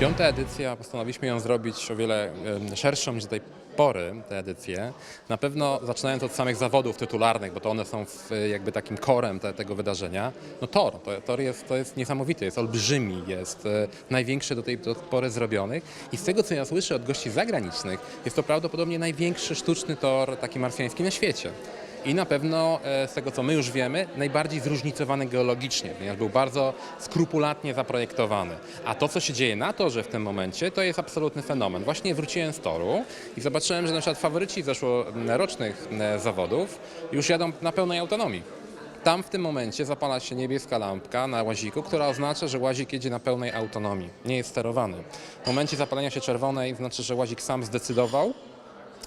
Piąta edycja, postanowiliśmy ją zrobić o wiele szerszą niż do tej pory, te edycje. Na pewno zaczynając od samych zawodów tytularnych, bo to one są jakby takim korem te, tego wydarzenia. No tor, to, tor jest, to jest niesamowity, jest olbrzymi, jest e, największy do tej do pory zrobionych i z tego co ja słyszę od gości zagranicznych, jest to prawdopodobnie największy sztuczny tor taki marsjański na świecie. I na pewno e, z tego, co my już wiemy, najbardziej zróżnicowany geologicznie, ponieważ był bardzo skrupulatnie zaprojektowany. A to, co się dzieje na torze w tym momencie, to jest absolutny fenomen. Właśnie wróciłem z toru i zobaczyłem, że na przykład faworyci zeszłorocznych zawodów już jadą na pełnej autonomii. Tam w tym momencie zapala się niebieska lampka na łaziku, która oznacza, że łazik jedzie na pełnej autonomii, nie jest sterowany. W momencie zapalenia się czerwonej znaczy, że łazik sam zdecydował,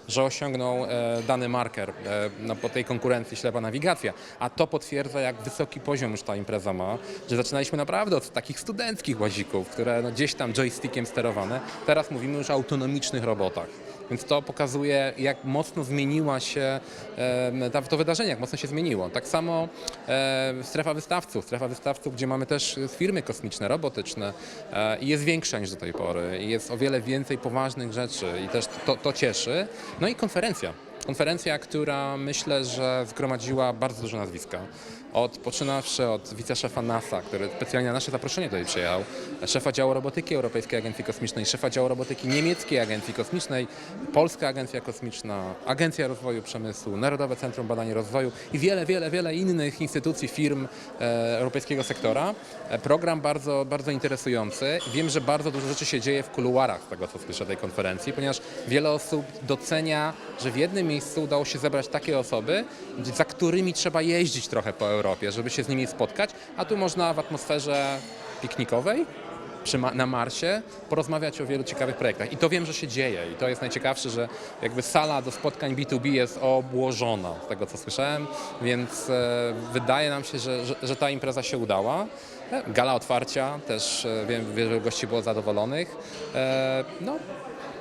że osiągnął e, dany marker no, po tej konkurencji ślepa nawigacja. A to potwierdza, jak wysoki poziom już ta impreza ma, że zaczynaliśmy naprawdę od takich studenckich łazików, które no, gdzieś tam joystickiem sterowane. Teraz mówimy już o autonomicznych robotach. Więc to pokazuje, jak mocno zmieniła się to wydarzenie, jak mocno się zmieniło. Tak samo e, strefa wystawców, strefa wystawców, gdzie mamy też firmy kosmiczne, robotyczne i jest większa niż do tej pory jest o wiele więcej poważnych rzeczy i też to, to cieszy. No i konferencja. Konferencja, która myślę, że zgromadziła bardzo dużo nazwiska. Od, poczynawszy od wiceszefa NASA, który specjalnie na nasze zaproszenie tutaj przyjechał, szefa działu robotyki Europejskiej Agencji Kosmicznej, szefa działu robotyki Niemieckiej Agencji Kosmicznej, Polska Agencja Kosmiczna, Agencja Rozwoju Przemysłu, Narodowe Centrum Badań i Rozwoju i wiele, wiele, wiele innych instytucji, firm e, europejskiego sektora. E, program bardzo, bardzo interesujący. Wiem, że bardzo dużo rzeczy się dzieje w kuluarach z tego, co słyszę tej konferencji, ponieważ wiele osób docenia, że w jednym miejscu udało się zebrać takie osoby, za którymi trzeba jeździć trochę po Europie, żeby się z nimi spotkać, a tu można w atmosferze piknikowej na Marsie porozmawiać o wielu ciekawych projektach. I to wiem, że się dzieje i to jest najciekawsze, że jakby sala do spotkań B2B jest obłożona, z tego co słyszałem, więc e, wydaje nam się, że, że, że ta impreza się udała. Gala otwarcia, też e, wiem, wielu gości było zadowolonych. E, no,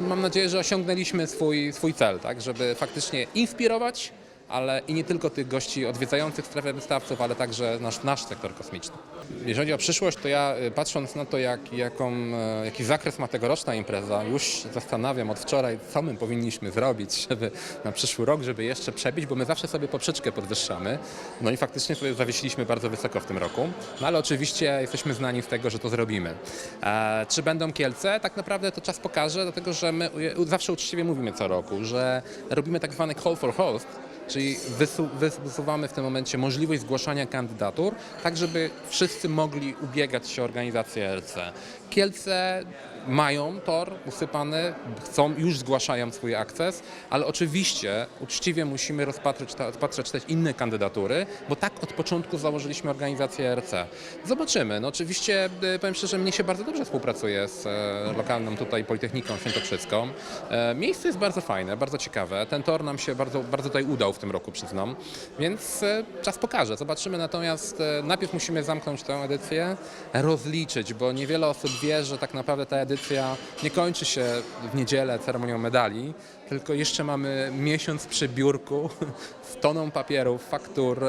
mam nadzieję, że osiągnęliśmy swój, swój cel, tak, żeby faktycznie inspirować, ale i nie tylko tych gości odwiedzających strefę wystawców, ale także nasz, nasz sektor kosmiczny. Jeżeli chodzi o przyszłość, to ja y, patrząc na to, jak, jaką, e, jaki zakres ma tegoroczna impreza, już zastanawiam od wczoraj, co my powinniśmy zrobić, żeby na przyszły rok, żeby jeszcze przebić, bo my zawsze sobie poprzeczkę podwyższamy. No i faktycznie sobie zawiesiliśmy bardzo wysoko w tym roku. No ale oczywiście jesteśmy znani z tego, że to zrobimy. E, czy będą Kielce? Tak naprawdę to czas pokaże, dlatego że my zawsze uczciwie mówimy co roku, że robimy tak zwany call for host, Czyli wysu- wysuwamy w tym momencie możliwość zgłaszania kandydatur, tak żeby wszyscy mogli ubiegać się o organizację RC. Kielce mają tor usypany, chcą, już zgłaszają swój akces, ale oczywiście uczciwie musimy rozpatrzeć, rozpatrzeć też inne kandydatury, bo tak od początku założyliśmy organizację RC. Zobaczymy. No oczywiście y, powiem szczerze, mnie się bardzo dobrze współpracuje z e, lokalną tutaj Politechniką Świętokrzyską. E, miejsce jest bardzo fajne, bardzo ciekawe. Ten tor nam się bardzo, bardzo tutaj udał w tym roku, przyznam, więc e, czas pokaże. Zobaczymy natomiast najpierw musimy zamknąć tę edycję, rozliczyć, bo niewiele osób wie, że tak naprawdę ta edycja nie kończy się w niedzielę ceremonią medali, tylko jeszcze mamy miesiąc przy biurku z toną papierów, faktur,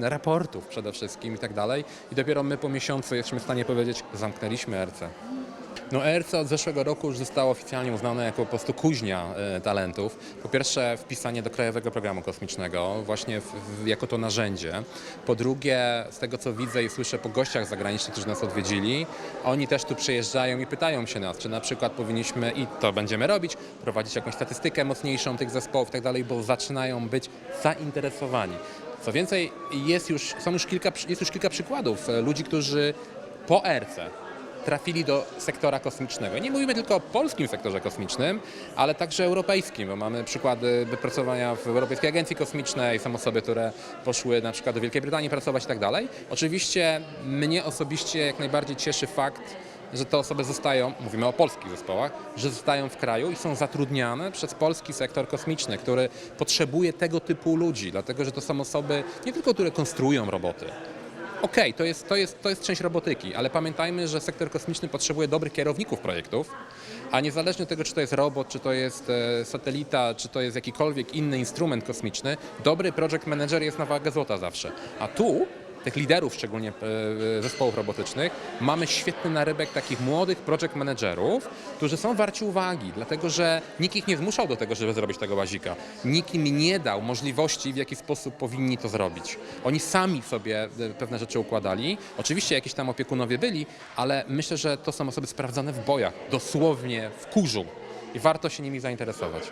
raportów przede wszystkim i tak dalej. I dopiero my po miesiącu jesteśmy w stanie powiedzieć, zamknęliśmy RC. No ERC od zeszłego roku już zostało oficjalnie uznane jako po prostu kuźnia e, talentów. Po pierwsze wpisanie do Krajowego Programu Kosmicznego właśnie w, jako to narzędzie. Po drugie, z tego co widzę i słyszę po gościach zagranicznych, którzy nas odwiedzili, oni też tu przyjeżdżają i pytają się nas, czy na przykład powinniśmy, i to będziemy robić, prowadzić jakąś statystykę mocniejszą tych zespołów i tak dalej, bo zaczynają być zainteresowani. Co więcej, jest już, są już kilka, jest już kilka przykładów e, ludzi, którzy po ERC trafili do sektora kosmicznego. Nie mówimy tylko o polskim sektorze kosmicznym, ale także europejskim, bo mamy przykłady wypracowania w Europejskiej Agencji Kosmicznej, są osoby, które poszły na przykład do Wielkiej Brytanii pracować i tak dalej. Oczywiście mnie osobiście jak najbardziej cieszy fakt, że te osoby zostają, mówimy o polskich zespołach, że zostają w kraju i są zatrudniane przez polski sektor kosmiczny, który potrzebuje tego typu ludzi, dlatego że to są osoby nie tylko, które konstruują roboty, Okej, to, jest, to, jest, to jest część robotyki, ale pamiętajmy, że sektor kosmiczny potrzebuje dobrych kierowników projektów, a niezależnie od tego, czy to jest robot, czy to jest e, satelita, czy to jest jakikolwiek inny instrument kosmiczny, dobry project manager jest na wagę złota zawsze. A tu tych liderów szczególnie e, zespołów robotycznych, mamy świetny narybek takich młodych project managerów, którzy są warci uwagi, dlatego że nikt ich nie zmuszał do tego, żeby zrobić tego łazika. Nikt im nie dał możliwości, w jaki sposób powinni to zrobić. Oni sami sobie e, pewne rzeczy układali. Oczywiście jakieś tam opiekunowie byli, ale myślę, że to są osoby sprawdzone w bojach, dosłownie w kurzu. I warto się nimi zainteresować.